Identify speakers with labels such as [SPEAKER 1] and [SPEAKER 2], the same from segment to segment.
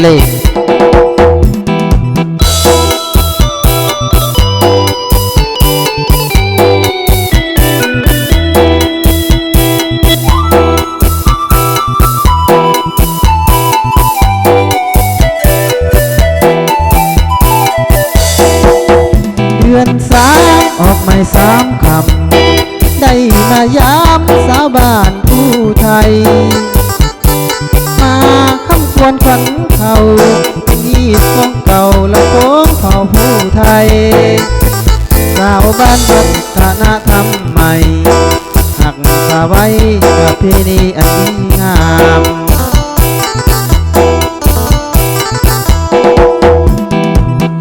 [SPEAKER 1] เล่เดือนสามออกไม่สามคำได้มายามสาวบ้านผู้ไทย ควรขวัญเขานี่ของเก่าและของเผ่าผู้ไทย สาวบ้านวัฒนธรรมใหม่หักษาไว้กับเพณีอันดีงาม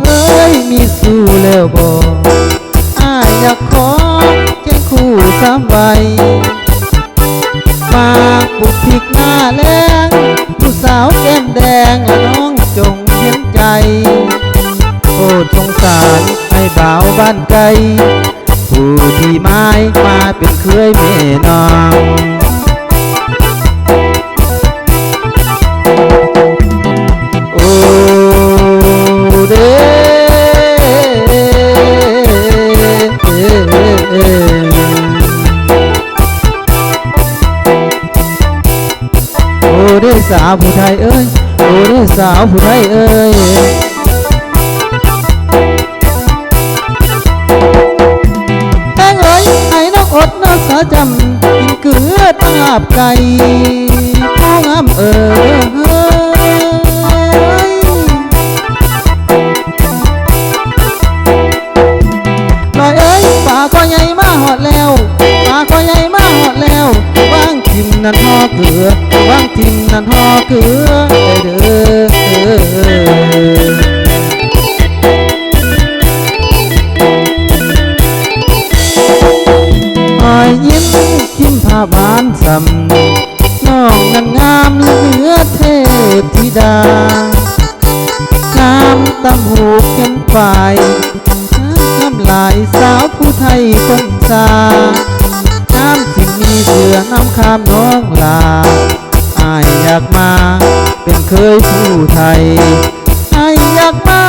[SPEAKER 1] เอ้ยมีสู้แล้วบ่อ้ายอยากขอแจ้งคู่สามใบมากบุกพิกหน้าแรง สาวแก้มแดงอะน้องจงเห็นใจโปรดสงสารให้บ่าวบ้านไกลผู้ที่ไม้มาเป็นเคยเม่นอง เด้สาวผู้ไทยเอ้ยโอ้เด้สาวผู้ไทยเอ้ยแป้งเอ้ยไอ้น้อดน้องสาจำกินเกลือตาบไก่ผู้งามเอ้ยลอยเอ้ยป่าก็ใหญ่มาหอดแล้วป่าก็ใหญ่มาหอดแล้ววางทิมนั่นห่อเกลือ นั่นหอเกลือเด้อเด้ออยยิ้มทิมผ้าบานสำน้องนั้นงามเหลือเทพธิดางามตำหูเข้มฝ่ายน้ำลายสาวผู้ไทยคงซางามสิ่งมีเสือน้ำคามน้อ เคยผู้ไทยไออยากมา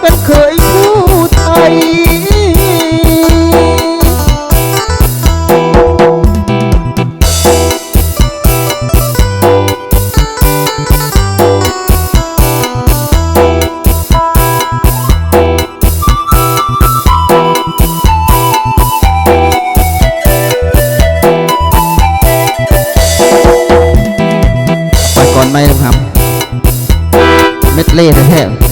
[SPEAKER 1] เป็นเคยผู้ไทยไปก่อนไหมครับ เม็ดเล่แท้ๆ